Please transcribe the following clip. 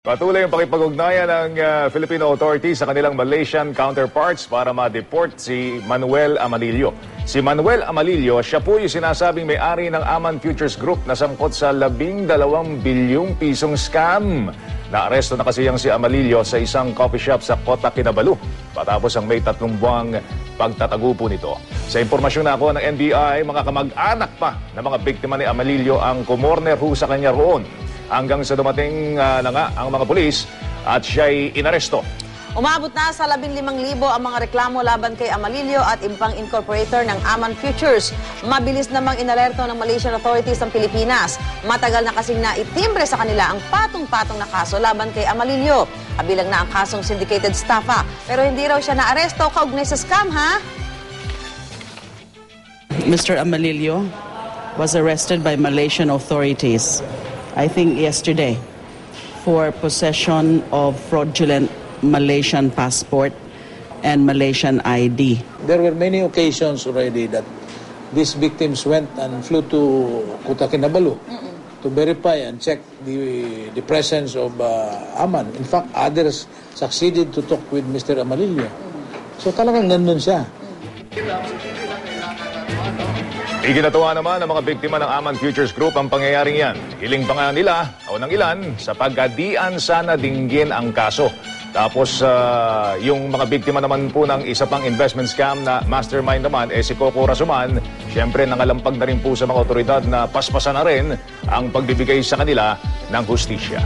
Patuloy ang pakipag-ugnayan ng ah, Filipino authorities sa kanilang Malaysian counterparts para ma-deport si Manuel Amalillo. Si Manuel Amalillo, siya po yung sinasabing may-ari ng Aman Futures Group na sangkot sa labing dalawang bilyong pisong scam. Naaresto na kasi yang si Amalillo sa isang coffee shop sa Kota Kinabalu patapos ang may tatlong buwang pagtatago po nito. Sa impormasyon na ako ng NBI, mga kamag-anak pa ng mga biktima ni Amalillo ang kumorner ho sa kanya roon hanggang sa dumating ah, na nga ang mga pulis at siya'y inaresto. Umabot na sa 15,000 ang mga reklamo laban kay Amalilio at impang incorporator ng Aman Futures. Mabilis namang inalerto ng Malaysian authorities ng Pilipinas. Matagal na kasing naitimbre sa kanila ang patong-patong na kaso laban kay Amalilio. Kabilang na ang kasong syndicated staffa. Pero hindi raw siya naaresto kaugnay sa scam, ha? Mr. Amalilio was arrested by Malaysian authorities, I think yesterday, for possession of fraudulent Malaysian passport and Malaysian ID. There were many occasions already that these victims went and flew to Kota Kinabalu to verify and check the, the presence of uh, Aman. In fact, others succeeded to talk with Mr. Amalillo. So talagang nandun siya. Iginatuwa naman ng mga biktima ng Aman Futures Group ang pangyayaring yan. Hiling pa nga nila o ng ilan sa pagkadian sana dinggin ang kaso. Tapos ah, yung mga biktima naman po ng isa pang investment scam na mastermind naman eh si Coco Rasuman, syempre nangalampag na rin po sa mga otoridad na paspasan na rin ang pagbibigay sa kanila ng hustisya.